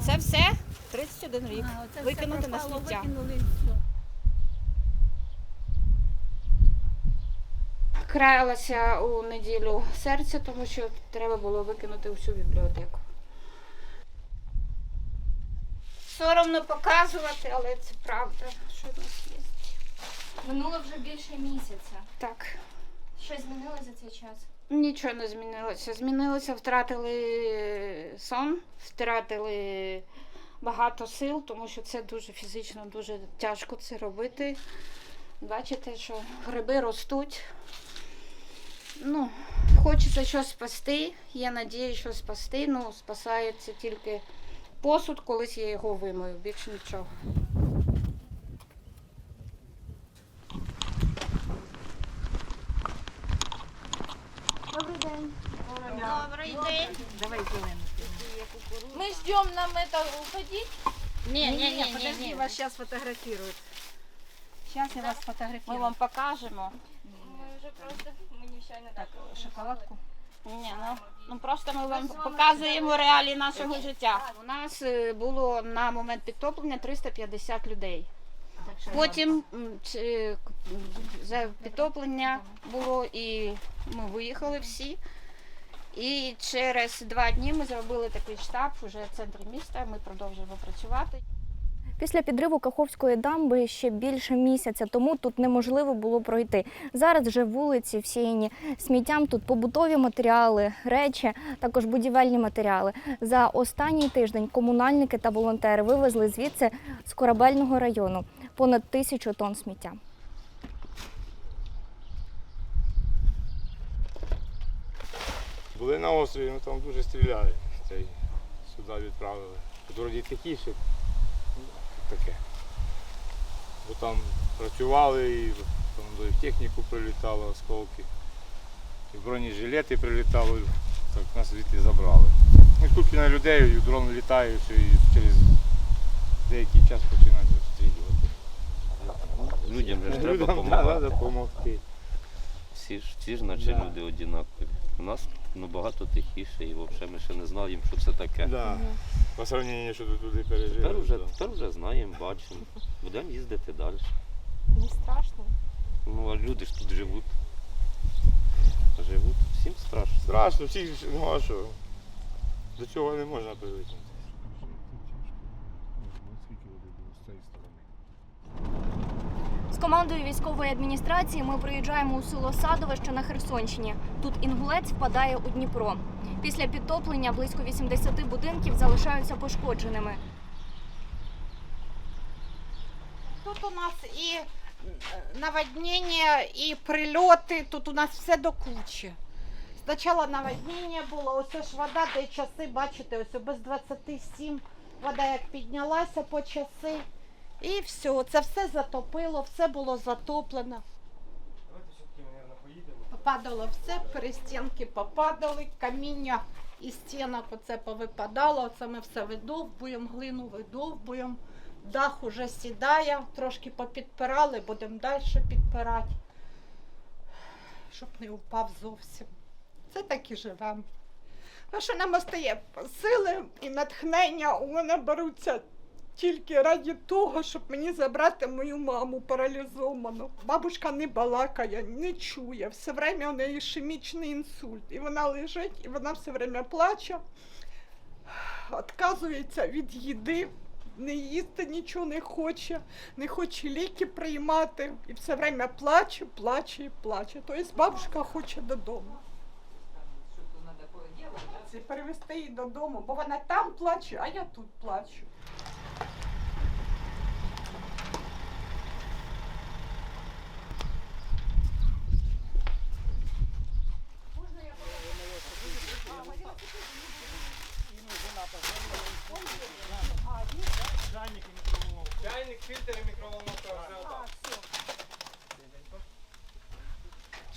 Оце все 31 рік. А, оце все Викинути на пропало, сміття. викинули і все. Краялася у неділю серце, тому що треба було викинути всю бібліотеку. Соромно показувати, але це правда, що в нас є. Минуло вже більше місяця. Так. Щось змінилося за цей час? Нічого не змінилося. Змінилося, втратили сон, втратили багато сил, тому що це дуже фізично, дуже тяжко це робити. Бачите, що гриби ростуть. Ну, хочеться щось спасти. Є надія, що спасти. Ну, спасається тільки посуд, колись я його вимою, більше нічого. Добрий день. Добрий день. Давай зелену. Ми ждемо нам это уходить. Ні, ні, ні, подожди, ні. вас зараз фотографирують. Зараз я вас Ми фотографірую. вам покажемо. Ми вже просто мені не Так, шоколадку. Ні, ну, ну просто ми вам показуємо реалії нашого життя. У нас е, було на момент підтоплення 350 людей. Потім м, чи- за підтоплення було і ми виїхали всі. І через два дні ми зробили такий штаб уже в центрі міста. Ми продовжуємо працювати. Після підриву Каховської дамби ще більше місяця тому тут неможливо було пройти. Зараз вже вулиці всіяні сміттям. Тут побутові матеріали, речі, також будівельні матеріали. За останній тиждень комунальники та волонтери вивезли звідси з корабельного району понад тисячу тонн сміття. Були на острові, ну там дуже стріляли. Цей сюди відправили. Тут вроді тихіше, ну, таке. Бо там працювали і там і в техніку прилітало осколки. І бронежилети прилітали, так нас звідти забрали. Ну, Купі на людей, і дрон літає, і через деякий час починають розстрілювати. Людям же ж треба Людям треба допомагати. допомогти. Всі ж, всі ж наче Да. люди однакові. У нас набагато тихіше і взагалі ми ще не знаємо, що це таке. Да. По сравненню, що тут туди пережили. Тепер вже, да. тепер вже знаємо, бачимо. Будемо їздити далі. Не страшно. Ну а люди ж тут живуть. Живуть. Всім страшно. Страшно, всі, ну а що? До цього не можна привикнути. З командою військової адміністрації ми приїжджаємо у село Садове, що на Херсонщині. Тут інгулець впадає у Дніпро. Після підтоплення близько 80 будинків залишаються пошкодженими. Тут у нас і е, наводнення, і прильоти, тут у нас все до кучі. Спочатку наводнення було, ось ж вода, де часи, бачите, ось без 27 вода як піднялася по часи. І все, це все затопило, все було затоплено. Попадало все, перестінки попадали, каміння і стінок оце повипадало, оце ми все видовбуємо, глину видовбуємо. Дах уже сідає, трошки попідпирали, будемо далі підпирати, щоб не впав зовсім. Це так і живемо. Що нам остає сили і натхнення у мене беруться тільки раді того, щоб мені забрати мою маму паралізовану. Бабушка не балакає, не чує. Все время у неї ішемічний інсульт. І вона лежить, і вона все время плаче, відказується від їди, не їсти нічого не хоче, не хоче ліки приймати. І все время плаче, плаче і плаче. Тобто бабушка хоче додому. Це перевести її додому, бо вона там плаче, а я тут плачу.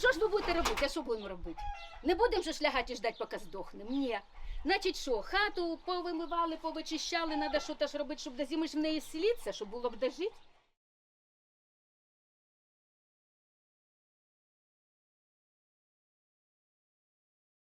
Що ж ви будете робити? А що будемо робити? Не будемо ж лягати і ждати, поки здохнемо. Ні. Значить що, хату повимивали, повичищали, треба ж робити, щоб до зими ж в неї слідця, щоб було б де жити.